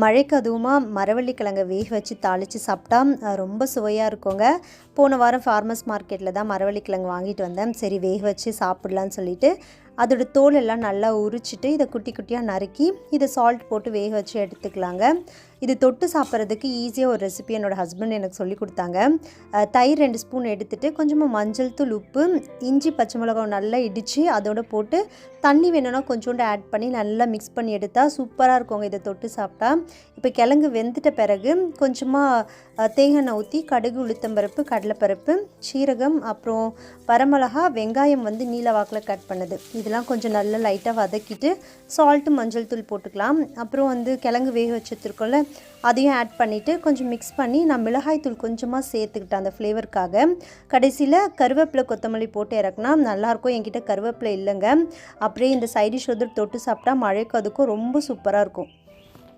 மழைக்கு அதுவுமா மரவள்ளிக்கிழங்க வேக வச்சு தாளித்து சாப்பிட்டா ரொம்ப சுவையாக இருக்குங்க. போன வாரம் ஃபார்மர்ஸ் மார்க்கெட்டில் தான் மரவள்ளிக்கிழங்கு வாங்கிட்டு வந்தேன். சரி வேக வச்சு சாப்பிட்லான்னு சொல்லிட்டு அதோட தோல் எல்லாம் நல்லா உரிச்சிட்டு இதை குட்டி குட்டியாக நறுக்கி இதை சால்ட் போட்டு வேக வச்சு எடுத்துக்கலாங்க. இது தொட்டு சாப்பிட்றதுக்கு ஈஸியாக ஒரு ரெசிபி என்னோட ஹஸ்பண்ட் எனக்கு சொல்லி கொடுத்தாங்க. தயிர் ரெண்டு ஸ்பூன் எடுத்துகிட்டு கொஞ்சமாக மஞ்சள் தூள் உப்பு இஞ்சி பச்சை மிளகாய் நல்லா இடித்து அதோட போட்டு தண்ணி வேணும்னா கொஞ்சோண்டு ஆட் பண்ணி நல்லா மிக்ஸ் பண்ணி எடுத்தால் சூப்பராக இருக்குங்க இதை தொட்டு சாப்பிட்டா. இப்போ கிழங்கு வெந்துட்ட பிறகு கொஞ்சமாக தேங்காய் ஊற்றி கடுகு உளுத்தம்பருப்பு கடலைப்பருப்பு சீரகம் அப்புறம் வரமிளகா வெங்காயம் வந்து நீல வாக்கில் கட் பண்ணுது. இதெல்லாம் கொஞ்சம் நல்லா லைட்டாக வதக்கிட்டு சால்ட்டு மஞ்சள் தூள் போட்டுக்கலாம். அப்புறம் வந்து கிழங்கு வேக வச்சுருக்கோம்ல அதையும் ஆட் பண்ணிவிட்டு கொஞ்சம் மிக்ஸ் பண்ணி நான் மிளகாய் தூள் கொஞ்சமாக சேர்த்துக்கிட்டேன் அந்த ஃப்ளேவருக்காக கடைசியில் கருவேப்பிலை கொத்தமல்லி போட்டு இறக்குனா நல்லாயிருக்கும் என்கிட்ட கருவேப்பிலை இல்லைங்க. அப்படியே இந்த சைடிஷ் வந்து தொட்டு சாப்பிட்டா மழைக்கு அதுக்கும் ரொம்ப சூப்பராக இருக்கும்.